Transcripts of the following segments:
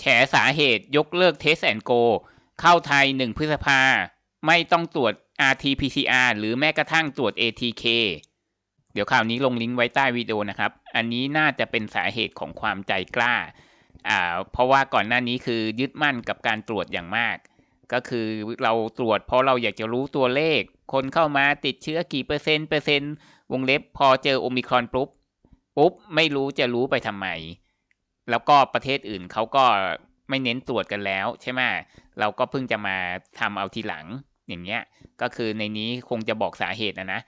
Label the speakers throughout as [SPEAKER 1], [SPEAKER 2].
[SPEAKER 1] แฉสาเหตุยกเลิกเทสแอนโก เข้าไทย 1 พฤษภา ไม่ต้องตรวจ RT-PCR หรือแม้กระทั่งตรวจ ATK เดี๋ยวข่าวนี้ลงลิงก์ไว้ใต้วิดีโอนะครับ อันนี้น่าจะเป็นสาเหตุของความใจกล้า อ่า เพราะว่าก่อนหน้านี้คือยึดมั่นกับการตรวจอย่างมาก ก็คือเราตรวจเพราะเราอยากจะรู้ตัวเลข คนเข้ามาติดเชื้อกี่เปอร์เซ็นต์เปอร์เซ็นต์วงเล็บพอเจอโอมิครอนปุ๊บปุ๊บไม่รู้จะรู้ไปทำไม แล้วก็ประเทศอื่นเขาก็ไม่เน้นตรวจกันแล้วใช่ไหมเราก็เพิ่งจะมาทำเอาทีหลังอย่างเงี้ย ก็คือในนี้คงจะบอกสาเหตุนะนะ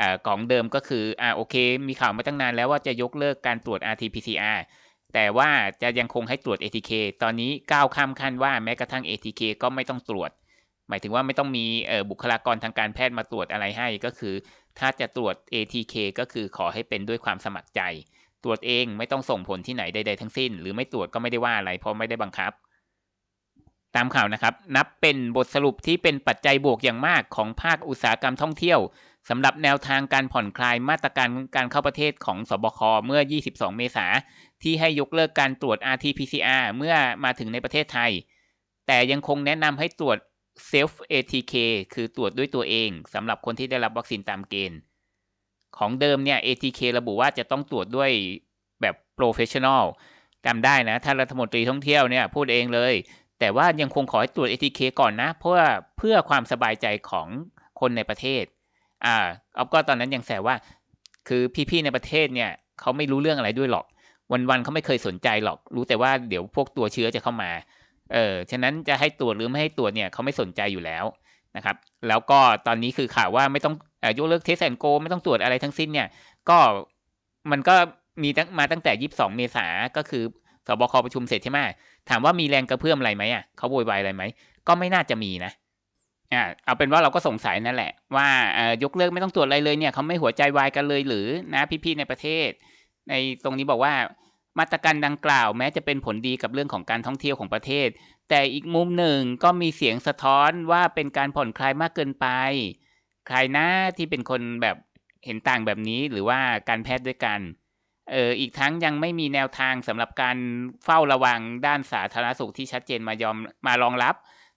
[SPEAKER 1] อ่าของเดิมก็คืออ่าโอเค มีข่าวมาตั้งนานแล้วว่าจะยกเลิกการตรวจ RT-PCR แต่ว่าจะยังคงให้ตรวจ ATK ตอนนี้ก้าวข้ามขั้นว่าแม้กระทั่ง ATK ก็ไม่ต้องตรวจ หมายถึงว่าไม่ต้องมีบุคลากรทางการแพทย์มาตรวจอะไรให้ ก็คือ ถ้าจะตรวจ ATK ก็คือขอให้เป็นด้วยความสมัครใจ ตรวจเองไม่ต้องส่งผลที่ไหนใดๆทั้งสิ้น หรือไม่ตรวจก็ไม่ได้ว่าอะไรเพราะไม่ได้บังคับ ตามข่าวนะครับ นับเป็นบทสรุปที่เป็นปัจจัยบวกอย่างมากของภาคอุตสาหกรรมท่องเที่ยวสำหรับแนวทางการผ่อนคลายมาตรการการเข้าประเทศของสบคเมื่อ 22 เมษาที่ให้ยกเลิกการตรวจ RT-PCR เมื่อมาถึงในประเทศไทย แต่ยังคงแนะนำให้ตรวจ self ATK คือตรวจด้วยตัวเองสำหรับคนที่ได้รับวัคซีนตามเกณฑ์ ของเดิมเนี่ย ATK ระบุว่าจะต้องตรวจด้วยแบบ professional จำได้นะท่านรัฐมนตรีท่องเที่ยวเนี่ยพูดเองเลย แต่ว่ายังคงขอให้ตรวจ ATK ก่อนนะ เพื่อเพื่อความสบายใจของคนในประเทศอ่าออฟก็ตอนนั้นยังแซวว่า คือพี่ๆในประเทศเนี่ยเขาไม่รู้เรื่องอะไรด้วยหรอก วันๆเขาไม่เคยสนใจหรอก รู้แต่ว่าเดี๋ยวพวกตัวเชื้อจะเข้ามาเออฉะนั้นจะให้ตรวจหรือไม่ให้ตรวจเนี่ยเขาไม่สนใจอยู่แล้วนะครับ แล้วก็ตอนนี้คือข่าวว่าไม่ต้อง ยกเลิกเทสแอนโก ไม่ต้องตรวจอะไรทั้งสิ้นเนี่ย ก็มันก็มีตั้งมาตั้งแต่ยี่สิบสองเมษาก็คือสบคประชุมเสร็จใช่ไหมถามว่ามีแรงกระเพื่อมอะไรไหมอะเขาโวยวายอะไรไหม ก็ไม่น่าจะมีนะอ่าเอาเป็นว่าเราก็สงสัยนั่นแหละ ว่ายกเลิกไม่ต้องตรวจอะไรเลยเนี่ยเขาไม่หัวใจวายกันเลยหรือนะพี่ๆในประเทศ ในตรงนี้บอกว่ามาตรการดังกล่าวแม้จะเป็นผลดีกับเรื่องของการท่องเที่ยวของประเทศ แต่อีกมุมหนึ่งก็มีเสียงสะท้อนว่าเป็นการผ่อนคลายมากเกินไป ใครนะที่เป็นคนแบบเห็นต่างแบบนี้หรือว่าการแพทย์ด้วยกัน เอออีกทั้งยังไม่มีแนวทางสำหรับการเฝ้าระวังด้านสาธารณสุขที่ชัดเจนมายอมมารองรับ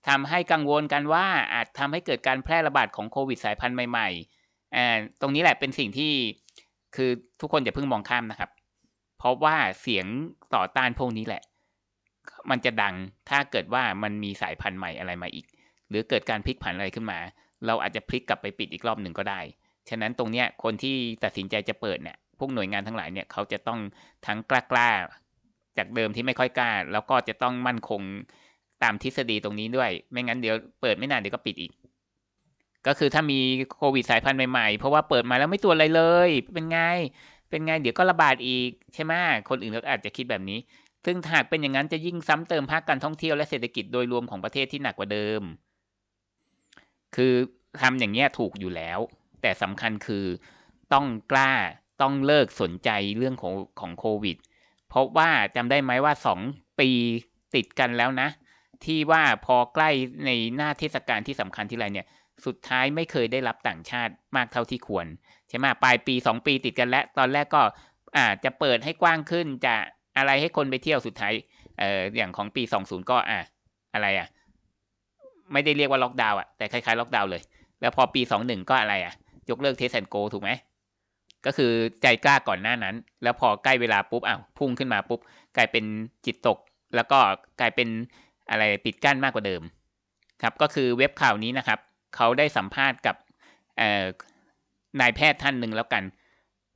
[SPEAKER 1] ทำให้กังวลกันว่าอาจทำให้เกิดการแพร่ระบาดของโควิดสายพันธุ์ใหม่ๆอ่าตรงนี้แหละเป็นสิ่งที่คือทุกคนอย่าเพิ่งมองข้ามนะครับ เพราะว่าเสียงต่อต้านพวกนี้แหละ มันจะดังถ้าเกิดว่ามันมีสายพันธุ์ใหม่อะไรมาอีก หรือเกิดการพลิกผันอะไรขึ้นมา เราอาจจะพลิกกลับไปปิดอีกรอบหนึ่งก็ได้ ฉะนั้นตรงเนี้ยคนที่ตัดสินใจจะเปิดเนี่ยพวกหน่วยงานทั้งหลายเนี่ยเขาจะต้องทั้งกล้ากล้าจากเดิมที่ไม่ค่อยกล้า แล้วก็จะต้องมั่นคงตามทฤษฎีตรงนี้ด้วย ไม่งั้นเดี๋ยวเปิดไม่นานเดี๋ยวก็ปิดอีก ก็คือถ้ามีโควิดสายพันธุ์ใหม่ๆ เพราะว่าเปิดมาแล้วไม่ตรวอะไรเลย เป็นไง เป็นไงเดี๋ยวก็ระบาดอีกใช่ไหมคนอื่นก็อาจจะคิดแบบนี้ ซึ่งหากเป็นอย่างนั้นจะยิ่งซ้ำเติมภาคการท่องเที่ยวและเศรษฐกิจโดยรวมของประเทศที่หนักกว่าเดิม คือทำอย่างเงี้ยถูกอยู่แล้ว แต่สำคัญคือต้องกล้าต้องเลิกสนใจเรื่องของของโควิด เพราะว่าจำได้ไหมว่าสองปีติดกันแล้วนะ ที่ว่าพอใกล้ในหน้าเทศกาลที่สำคัญที่ไรเนี่ย สุดท้ายไม่เคยได้รับต่างชาติมากเท่าที่ควร ใช่ไหมปลายปีสองปีติดกันแล้ว ตอนแรกก็อาจจะเปิดให้กว้างขึ้นจะอะไรให้คนไปเที่ยวสุดท้ายเอ่ออย่างของปีสองศูนย์ก็อะอะไรอะ ไม่ได้เรียกว่าล็อกดาวน์อะแต่คล้ายๆล็อกดาวน์เลย แล้วพอปีสองหนึ่งก็อะไรอะ ยกเลิกเทสแอนโกถูกไหม ก็คือใจกล้าก่อนหน้านั้น แล้วพอใกล้เวลาปุ๊บอ้าวพุ่งขึ้นมาปุ๊บ กลายเป็นจิตตก แล้วก็กลายเป็นอะไรปิดกั้นมากกว่าเดิม ครับก็คือเว็บข่าวนี้นะครับเขาได้สัมภาษณ์กับนายแพทย์ท่านหนึ่งแล้วกัน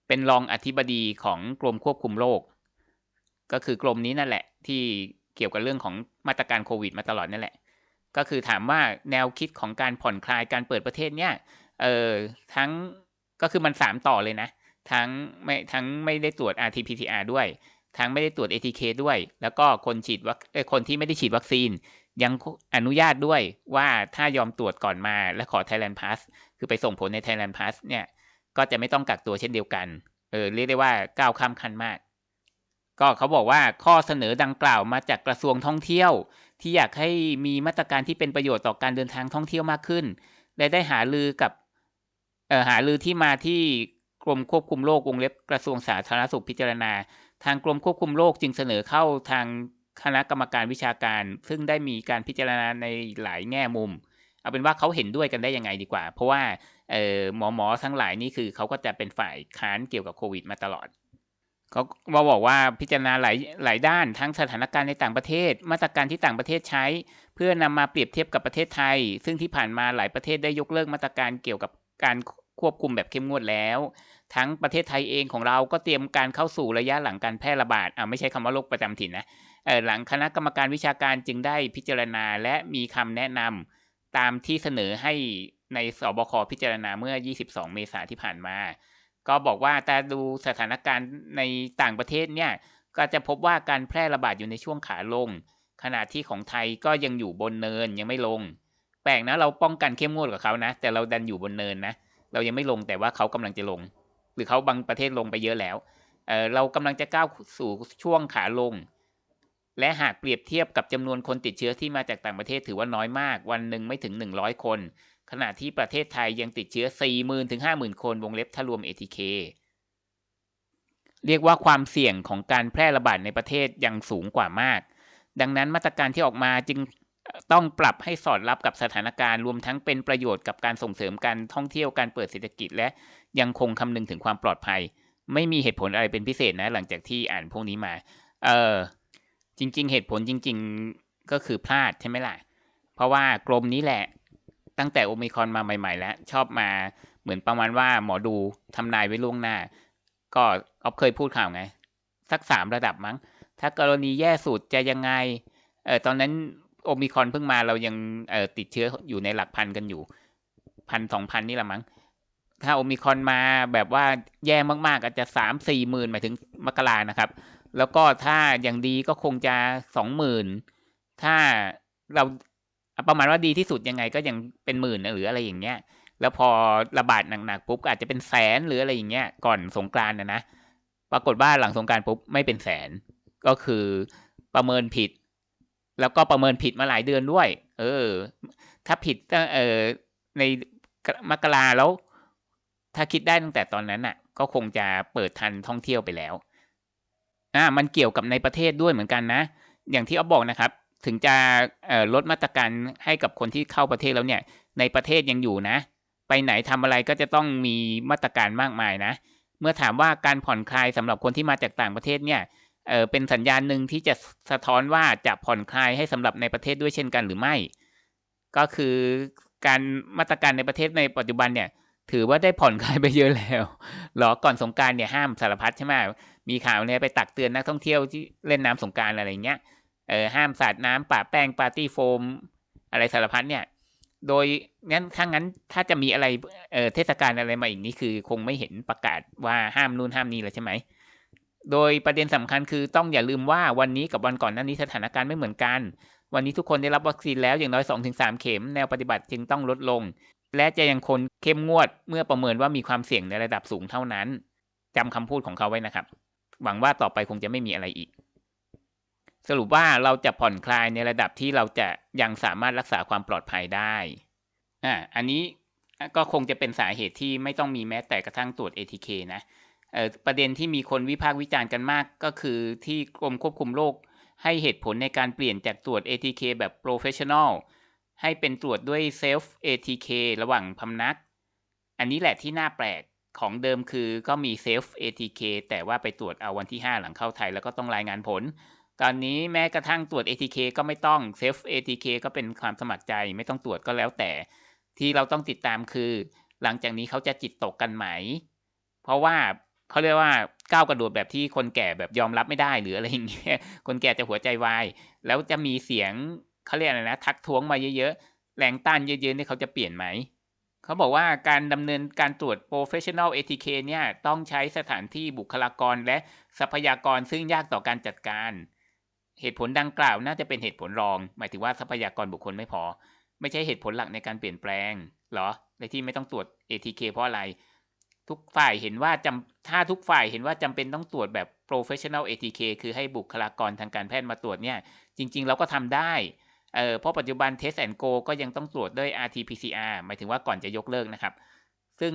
[SPEAKER 1] เป็นรองอธิบดีของกรมควบคุมโรคก็คือกรมนี้นั่นแหละ ที่เกี่ยวกับเรื่องของมาตรการโควิดมาตลอดนั่นแหละ ก็คือถามว่าแนวคิดของการผ่อนคลายการเปิดประเทศเนี่ยเออทั้งก็คือมันสามต่อเลยนะ ทั้งไม่ทั้งไม่ได้ตรวจ RT-PCR ด้วย ทั้งไม่ได้ตรวจ ATK ด้วย แล้วก็คนฉีดวัคคนที่ไม่ได้ฉีดวัคซีน ยังอนุญาตด้วยว่าถ้ายอมตรวจก่อนมาและขอ Thailand Pass คือไปส่งผลใน Thailand Pass เนี่ยก็จะไม่ต้องกักตัวเช่นเดียวกันเออเรียกได้ว่าก้าวข้ามขั้นมาก ก็เขาบอกว่าข้อเสนอดังกล่าวมาจากกระทรวงท่องเที่ยว ที่อยากให้มีมาตรการที่เป็นประโยชน์ต่อการเดินทางท่องเที่ยวมากขึ้น และได้หาลือกับหาลือที่มาที่กรมควบคุมโรควงเล็บกระทรวงสาธารณสุขพิจารณา ทางกรมควบคุมโรคจึงเสนอเข้าทางคณะกรรมการวิชาการ ซึ่งได้มีการพิจารณาในหลายแง่มุม เอาเป็นว่าเขาเห็นด้วยกันได้ยังไงดีกว่า เพราะว่าหมอหมอทั้งหลายนี่คือเขาก็จะเป็นฝ่ายค้านเกี่ยวกับโควิดมาตลอด เขามาบอกว่าพิจารณาหลายหลายด้านทั้งสถานการณ์ในต่างประเทศ มาตรการที่ต่างประเทศใช้ เพื่อนำมาเปรียบเทียบกับประเทศไทย ซึ่งที่ผ่านมาหลายประเทศได้ยกเลิกมาตรการเกี่ยวกับการควบคุมแบบเข้มงวดแล้ว ทั้งประเทศไทยเองของเราก็เตรียมการเข้าสู่ระยะหลังการแพร่ระบาดอ่าไม่ใช่คำว่าโรคประจำถิ่นนะเออหลังคณะกรรมการวิชาการจึงได้พิจารณาและมีคำแนะนำตามที่เสนอให้ในสบคพิจารณาเมื่อ 22 เมษาที่ผ่านมา ก็บอกว่าแต่ดูสถานการณ์ในต่างประเทศเนี่ยก็จะพบว่าการแพร่ระบาดอยู่ในช่วงขาลง ขณะที่ของไทยก็ยังอยู่บนเนินยังไม่ลง แปลกนะเราป้องกันเข้มงวดกับเขานะ แต่เราดันอยู่บนเนินนะ เรายังไม่ลงแต่ว่าเขากำลังจะลง หรือเขาบางประเทศลงไปเยอะแล้วเเรากำลังจะก้าวสู่ช่วงขาลง และหากเปรียบเทียบกับจำนวนคนติดเชื้อที่มาจากต่างประเทศถือว่าน้อยมาก วันหนึ่งไม่ถึง 100 คน ขณะที่ประเทศไทยยังติดเชื้อ 40,000ถึง50,000 คนวงเล็บถ้ารวม ATK เรียกว่าความเสี่ยงของการแพร่ระบาดในประเทศยังสูงกว่ามาก ดังนั้นมาตรการที่ออกมาจึงต้องปรับให้สอดรับกับสถานการณ์รวมทั้งเป็นประโยชน์กับการส่งเสริมการท่องเที่ยวการเปิดเศรษฐกิจ และยังคงคำนึงถึงความปลอดภัย ไม่มีเหตุผลอะไรเป็นพิเศษนะ หลังจากที่อ่านพวกนี้มา เออจริง ๆ เหตุผลจริง ๆ ก็คือพลาดใช่ไหมล่ะ เพราะว่ากรมนี้แหละ ตั้งแต่โอมิคอนมาใหม่ ๆ แล้ว ชอบมาเหมือนประมาณว่าหมอดูทำนายไว้ล่วงหน้า ก็ออฟเคยพูดข่าวไง สักสามระดับมั้ง ถ้ากรณีแย่สุดจะยังไงเออตอนนั้นโอมิคอนเพิ่งมาเรายังเออติดเชื้ออยู่ในหลักพันกันอยู่พันสองพันนี่แหละมั้งถ้าโอมิคอนมาแบบว่าแย่มากๆอาจจะสามสี่หมื่นหมายถึงมกรานะครับ แล้วก็ถ้าอย่างดีก็คงจะสองหมื่นถ้าเรา ประมาณว่าดีที่สุดยังไงก็ยังเป็นหมื่นหรืออะไรอย่างเงี้ย แล้วพอระบาดหนักๆปุ๊บอาจจะเป็นแสนหรืออะไรอย่างเงี้ย ก่อนสงกรานนะนะ ปรากฏว่าหลังสงการปุ๊บไม่เป็นแสน ก็คือประเมินผิด แล้วก็ประเมินผิดมาหลายเดือนด้วย เออ ถ้าผิดเออในมกราแล้ว ถ้าคิดได้ตั้งแต่ตอนนั้นน่ะ ก็คงจะเปิดทันท่องเที่ยวไปแล้วอ่ามันเกี่ยวกับในประเทศด้วยเหมือนกันนะ อย่างที่อ๊อบอกนะครับ ถึงจะลดมาตรการให้กับคนที่เข้าประเทศแล้วเนี่ย ในประเทศยังอยู่นะ ไปไหนทำอะไรก็จะต้องมีมาตรการมากมายนะ เมื่อถามว่าการผ่อนคลายสำหรับคนที่มาจากต่างประเทศเนี่ยเเป็นสัญญาณหนึ่งที่จะสะท้อนว่าจะผ่อนคลายให้สำหรับในประเทศด้วยเช่นกันหรือไม่ ก็คือการมาตรการในประเทศในปัจจุบันเนี่ย ถือว่าได้ผ่อนคลายไปเยอะแล้วหรอก่อนสงการเนี่ยห้ามสารพัดใช่ไหมมีข่าวเนี่ยไปตักเตือนนักท่องเที่ยวที่เล่นน้ำสงการอะไรเงี้ย เออห้ามสาดน้ำปะแป้งปาร์ตี้โฟม อะไรสารพัดเนี่ย โดยงั้นถ้างั้นถ้าจะมีอะไรเออเทศกาลอะไรมาอีกนี่คือ คงไม่เห็นประกาศว่าห้ามนู่นห้ามนี่แล้วใช่ไหมโดยประเด็นสำคัญคือต้องอย่าลืมว่าวันนี้กับวันก่อนหน้านี้สถานการณ์ไม่เหมือนกัน วันนี้ทุกคนได้รับวัคซีนแล้วอย่างน้อย 2-3 เข็มแนวปฏิบัติจึงต้องลดลง และจะยังคงเข้มงวดเมื่อประเมินว่ามีความเสี่ยงในระดับสูงเท่านั้นจำคำพูดของเขาไว้นะครับ หวังว่าต่อไปคงจะไม่มีอะไรอีก สรุปว่าเราจะผ่อนคลายในระดับที่เราจะยังสามารถรักษาความปลอดภัยได้อ่าอันนี้ก็คงจะเป็นสาเหตุที่ไม่ต้องมีแม้แต่กระทั่งตรวจ ATK นะประเด็นที่มีคนวิพากษ์วิจารณ์กันมากก็คือที่กรมควบคุมโรคให้เหตุผลในการเปลี่ยนจากตรวจ ATK แบบ professional ให้เป็นตรวจด้วย self ATK ระหว่างพำนัก อันนี้แหละที่น่าแปลกของเดิมคือก็มี self ATK แต่ว่าไปตรวจเอาวันที่ 5 หลังเข้าไทยแล้วก็ต้องรายงานผล ตอนนี้แม้กระทั่งตรวจ ATK ก็ไม่ต้อง self ATK ก็เป็นความสมัครใจไม่ต้องตรวจก็แล้วแต่ ที่เราต้องติดตามคือ หลังจากนี้เขาจะจิตตกกันไหม เพราะว่าเขาเรียกว่าก้าวกระโดดแบบที่คนแก่แบบยอมรับไม่ได้หรืออะไรอย่างเงี้ยคนแก่จะหัวใจวายแล้วจะมีเสียงเขาเรียกอะไรนะ ทักท้วงมาเยอะๆแรงต้านเยอะๆนี่เขาจะเปลี่ยนไหมเขาบอกว่าการดำเนินการตรวจ professional ATK เนี่ยต้องใช้สถานที่บุคลากรและทรัพยากรซึ่งยากต่อการจัดการ เหตุผลดังกล่าวน่าจะเป็นเหตุผลรอง หมายถึงว่าทรัพยากรบุคคลไม่พอ ไม่ใช่เหตุผลหลักในการเปลี่ยนแปลงหรอในที่ไม่ต้องตรวจ ATK เพราะอะไร ทุกฝ่ายเห็นว่าจำถ้าทุกฝ่ายเห็นว่าจำเป็นต้องตรวจแบบ professional ATK คือให้บุคลากรทางการแพทย์มาตรวจเนี่ยจริง ๆ เราก็ทำได้เออเพราะปัจจุบัน test and go ก็ยังต้องตรวจด้วย RT-PCR หมายถึงว่าก่อนจะยกเลิกนะครับ ซึ่ง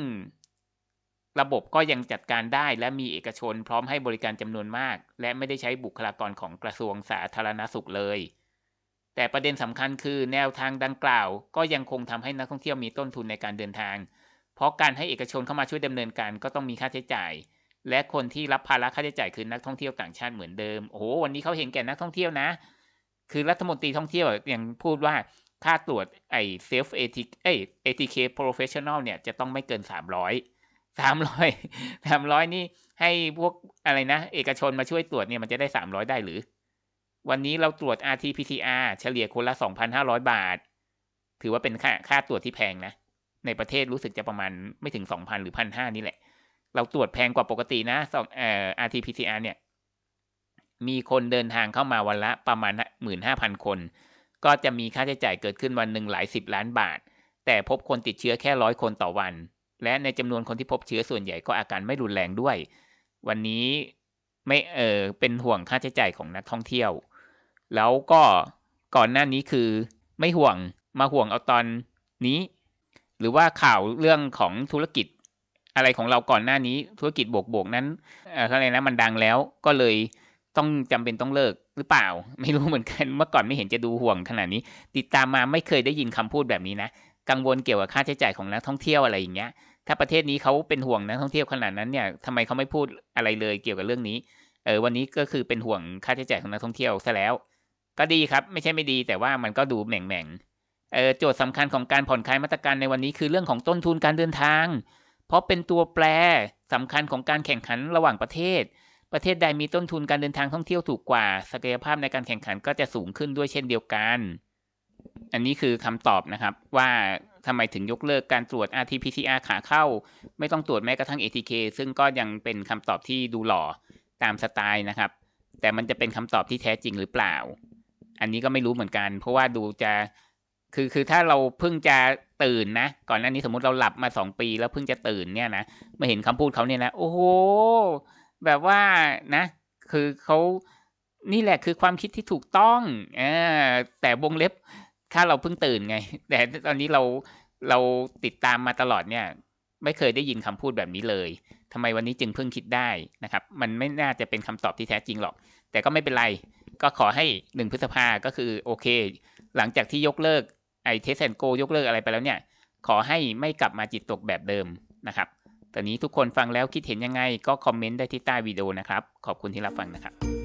[SPEAKER 1] ระบบก็ยังจัดการได้และมีเอกชนพร้อมให้บริการจำนวนมาก และไม่ได้ใช้บุคลากรของกระทรวงสาธารณสุขเลย แต่ประเด็นสำคัญคือแนวทางดังกล่าว ก็ยังคงทำให้นักท่องเที่ยวมีต้นทุนในการเดินทาง เพราะการให้เอกชนเข้ามาช่วยดำเนินการก็ต้องมีค่าใช้จ่าย และคนที่รับภาระค่าใช้จ่ายคือนักท่องเที่ยวต่างชาติเหมือนเดิมโอ้โหวันนี้เขาเห็นแก่นักท่องเที่ยวนะ คือรัฐมนตรีท่องเที่ยวยังพูดว่าค่าตรวจไอ้เซลฟ์เอทีเอ้ ATK professional เนี่ยจะต้องไม่เกิน 300 300 300นี่ให้พวกอะไรนะ เอกชนมาช่วยตรวจเนี่ยมันจะได้300ได้หรือ วันนี้เราตรวจ RT-PCR เฉลี่ยคนละ2,500บาท ถือว่าเป็นค่าค่าตรวจที่แพงนะ ในประเทศรู้สึกจะประมาณไม่ถึง2,000หรือ1,500นี่แหละ เราตรวจแพงกว่าปกตินะสองเอ่อ RT-PCR เนี่ย มีคนเดินทางเข้ามาวันละประมาณ15,000คน ก็จะมีค่าใช้จ่ายเกิดขึ้นวันหนึ่งหลายสิบล้านบาท แต่พบคนติดเชื้อแค่ร้อยคนต่อวัน และในจำนวนคนที่พบเชื้อส่วนใหญ่ก็อาการไม่รุนแรงด้วย วันนี้ไม่เออเป็นห่วงค่าใช้จ่ายของนักท่องเที่ยว แล้วก็ก่อนหน้านี้คือไม่ห่วงมาห่วงเอาตอนนี้ หรือว่าข่าวเรื่องของธุรกิจอะไรของเราก่อนหน้านี้ธุรกิจบวกบวกนั้นเอ่ออะไรนะมันดังแล้วก็เลยต้องจำเป็นต้องเลิกหรือเปล่า ไม่รู้เหมือนกันเมื่อก่อนไม่เห็นจะดูห่วงขนาดนี้ ติดตามมาไม่เคยได้ยินคำพูดแบบนี้นะ กังวลเกี่ยวกับค่าใช้จ่ายของนักท่องเที่ยวอะไรอย่างเงี้ย ถ้าประเทศนี้เขาเป็นห่วงนักท่องเที่ยวขนาดนั้นเนี่ยทำไมเขาไม่พูดอะไรเลยเกี่ยวกับเรื่องนี้เออวันนี้ก็คือเป็นห่วงค่าใช้จ่ายของนักท่องเที่ยวซะแล้ว ก็ดีครับไม่ใช่ไม่ดี แต่ว่ามันก็ดูแหม่งแหม่งๆเออโจทย์สำคัญของการผ่อนคลายมาตรการในวันนี้คือเรื่องของต้นทุนการเดินทาง เพราะเป็นตัวแปรสำคัญของการแข่งขันระหว่างประเทศ ประเทศใดมีต้นทุนการเดินทางท่องเที่ยวถูกกว่า ศักยภาพในการแข่งขันก็จะสูงขึ้นด้วยเช่นเดียวกัน อันนี้คือคำตอบนะครับว่า ทำไมถึงยกเลิกการตรวจ RT-PCR ขาเข้า ไม่ต้องตรวจแม้กระทั่ง ATK ซึ่งก็ยังเป็นคำตอบที่ดูหล่อตามสไตล์นะครับ แต่มันจะเป็นคำตอบที่แท้จริงหรือเปล่า อันนี้ก็ไม่รู้เหมือนกัน เพราะว่าดูจะคือคือถ้าเราเพิ่งจะตื่นนะ ก่อนหน้านี้สมมติเราหลับมาสองปีแล้วเพิ่งจะตื่นเนี่ยนะมาเห็นคำพูดเขาเนี่ยนะโอ้โหแบบว่านะ คือเขานี่แหละคือความคิดที่ถูกต้องอแต่วงเล็บ ถ้าเราเพิ่งตื่นไง แต่ตอนนี้เราเราติดตามมาตลอดเนี่ย ไม่เคยได้ยินคำพูดแบบนี้เลยทำไมวันนี้จึงเพิ่งคิดได้นะครับ มันไม่น่าจะเป็นคำตอบที่แท้จริงหรอก แต่ก็ไม่เป็นไร ก็ขอให้หนึ่งพฤษภาก็คือโอเค หลังจากที่ยกเลิกไอเทสแอนโกยกเลิกอะไรไปแล้วเนี่ย ขอให้ไม่กลับมาจิตตกแบบเดิมนะครับตอนนี้ทุกคนฟังแล้วคิดเห็นยังไง ก็คอมเมนต์ได้ที่ใต้วิดีโอนะครับ ขอบคุณที่รับฟังนะครับ